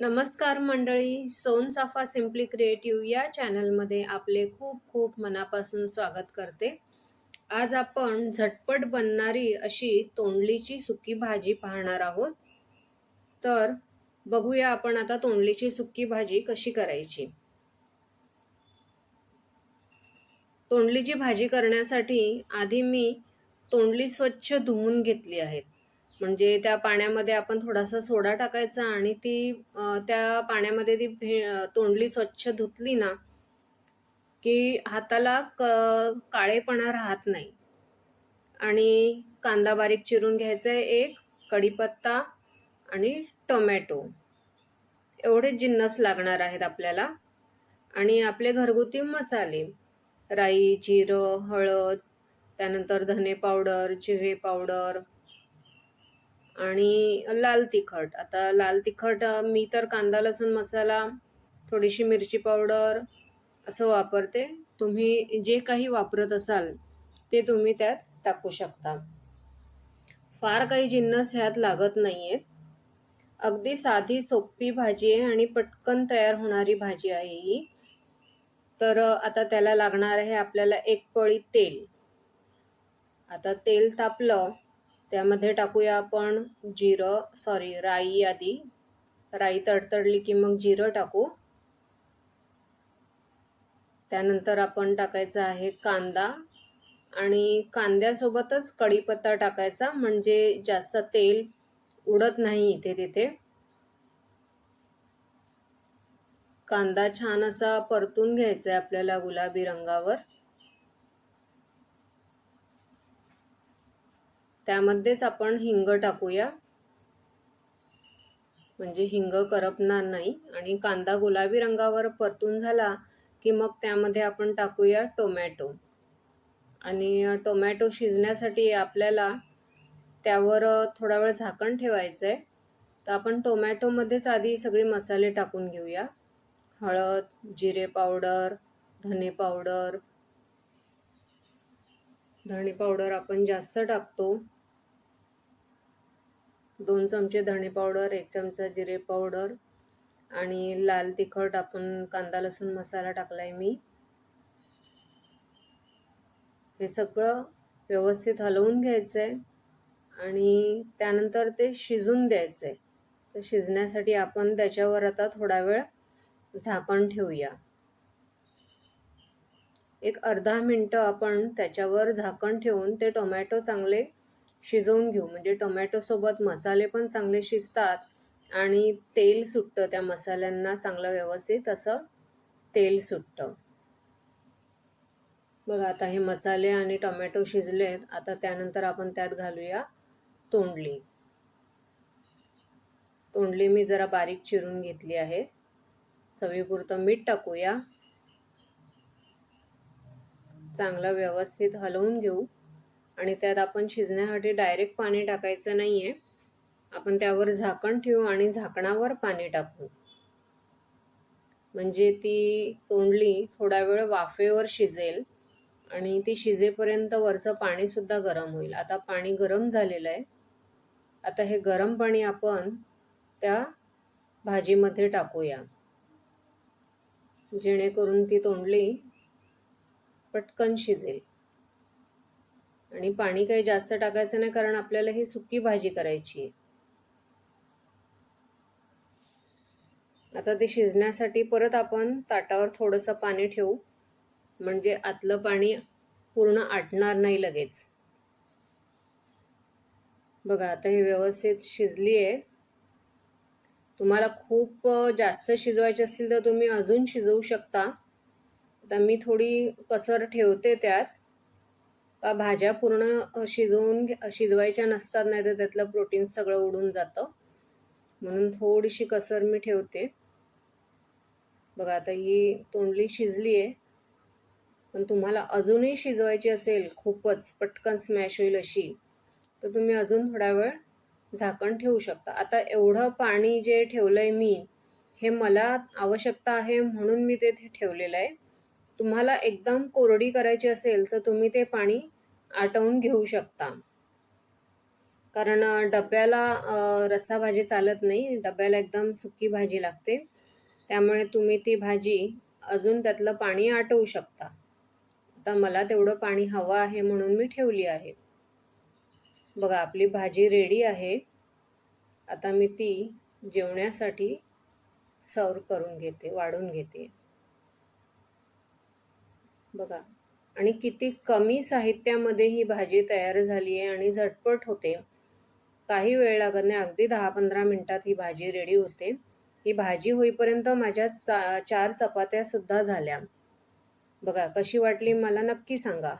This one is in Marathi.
नमस्कार मंडळी सोनचाफा सिम्पली क्रिएटिव्ह या चॅनलमध्ये आपले खूप खूप मनापासून स्वागत करते. आज आपण झटपट बनणारी अशी तोंडलीची सुकी भाजी पाहणार आहोत. तर बघूया आपण आता तोंडलीची सुकी भाजी कशी करायची. तोंडलीची भाजी करण्यासाठी आधी मी तोंडली स्वच्छ धुवून घेतली आहेत. म्हणजे त्या पाण्यामध्ये आपण थोडासा सोडा टाकायचा आणि ती त्या पाण्यामध्ये ती भे तोंडली स्वच्छ धुतली ना की हाताला क काळेपणा राहत नाही. आणि कांदा बारीक चिरून घ्यायचा आहे एक कढीपत्ता आणि टोमॅटो. एवढे जिन्नस लागणार आहेत आपल्याला. आणि आपले घरगुती मसाले राई जिरं हळद त्यानंतर धने पावडर जिरे पावडर आणि लाल तिखट. आता लाल तिखट मी तर कांदा लसूण मसाला थोडीशी मिरची पावडर असं वापरते. तुम्ही जे काही वापरत असाल ते तुम्ही त्यात टाकू शकता. फार काही जिन्नस ह्यात लागत नाही आहेत अगदी साधी सोपी भाजी आहे आणि पटकन तयार होणारी भाजी आहे ही. तर आता त्याला लागणार आहे आपल्याला एक पळी तेल. आता तेल तापलं त्यामध्ये टाकूया आपण जिरं सॉरी राई आधी. राई तडतडली की मग जिरं टाकू. त्यानंतर आपण टाकायचा आहे कांदा. आणि कांद्यासोबतच कढीपत्ता टाकायचा म्हणजे जास्त तेल उडत नाही इथे तिथे. कांदा छान असा परतून घ्यायचा आहे आपल्याला गुलाबी रंगावर. त्यामध्येच आपण हिंग टाकूया. म्हणजे हिंग करपणार नाही. आणि कांदा गुलाबी रंगावर परतून झाला की मग त्यामध्ये आपण टाकूया टोमॅटो. आणि टोमॅटो शिजण्यासाठी आपल्याला त्यावर थोडा वेळ झाकण ठेवायचं आहे तर आपण टोमॅटोमध्येच आधी सगळे मसाले टाकून घेऊया. हळद जिरे पावडर धने पावडर. धणे पावडर आपण जास्त टाकतो. दोन चमचे धणे पावडर एक चमचा जिरे पावडर आणि लाल तिखट आपण कांदा लसूण मसाला टाकलाय मी. हे सगळं व्यवस्थित हलवून घ्यायचं आहे आणि त्यानंतर ते शिजून द्यायचं आहे तर शिजण्यासाठी आपण त्याच्यावर आता थोडा वेळ झाकण ठेवूया. एक अर्धा मिनटं आपण त्याच्यावर झाकण ठेवून ते टोमॅटो चांगले शिजवून घेऊ. म्हणजे टोमॅटोसोबत मसाले पण चांगले शिजतात आणि तेल सुटतं त्या मसाल्यांना चांगलं व्यवस्थित असं तेल सुटतं. बघा आता हे मसाले आणि टोमॅटो शिजलेत. आता त्यानंतर आपण त्यात घालूया तोंडली. तोंडली मी जरा बारीक चिरून घेतली आहे. चवीपुरतं मीठ टाकूया. चांगलं व्यवस्थित हलवून घेऊ. आणि त्यात आपण शिजण्यासाठी डायरेक्ट पाणी टाकायचं नाही आहे आपण त्यावर झाकण ठेवू आणि झाकणावर पाणी टाकू. म्हणजे ती तोंडली थोडा वेळ वाफेवर शिजेल आणि ती शिजेपर्यंत वरचं पाणीसुद्धा गरम होईल. आता पाणी गरम झालेलं आहे. आता हे गरम पाणी आपण त्या भाजीमध्ये टाकूया. जेणेकरून ती तोंडली पटकन शिजेल. आणि पाणी काही जास्त टाकायचं नाही कारण आपल्याला ही सुकी भाजी करायची आहे. आता ते शिजण्यासाठी परत आपण ताटावर थोडंसं पाणी ठेवू. म्हणजे आतलं पाणी पूर्ण आटणार नाही लगेच. बघा आता हे व्यवस्थित शिजली आहे. तुम्हाला खूप जास्त शिजवायचे असतील तर तुम्ही अजून शिजवू शकता. आता मी थोडी कसर ठेवते त्यात. भाज्या पूर्ण शिजवून शिजवायच्या नसतात नाही तर त्यातलं प्रोटीन सगळं उडून जातं. म्हणून थोडीशी कसर मी ठेवते. बघा आता ही तोंडली शिजली आहे पण तुम्हाला अजूनही शिजवायची असेल खूपच पटकन स्मॅश होईल अशी तर तुम्ही अजून थोडा वेळ झाकण ठेवू शकता. आता एवढं पाणी जे ठेवलं आहे मी हे मला आवश्यकता आहे म्हणून मी ते ठेवलेलं आहे. तुम्हाला एकदम कोरडी करायची असेल तर तुम्ही ते पाणी आटवून घेऊ शकता. कारण डब्याला रस्सा भाजी चालत नाही. डब्याला एकदम सुकी भाजी लागते. त्यामुळे तुम्ही ती भाजी अजून त्यातलं पाणी आटवू शकता. आता मला तेवढं पाणी हवं आहे म्हणून मी ठेवली आहे. बघा आपली भाजी रेडी आहे. आता मी ती जेवण्यासाठी सर्व करून घेते वाढून घेते. बघा. आणि किती कमी साहित्यामध्ये ही भाजी तयार झाली आहे आणि झटपट होते. काही वेळ लागत नाही. अगदी दहा पंधरा मिनटात ही भाजी रेडी होते. ही भाजी होईपर्यंत माझ्या चा चार चपात्यासुद्धा झाल्या. बघा कशी वाटली मला नक्की सांगा.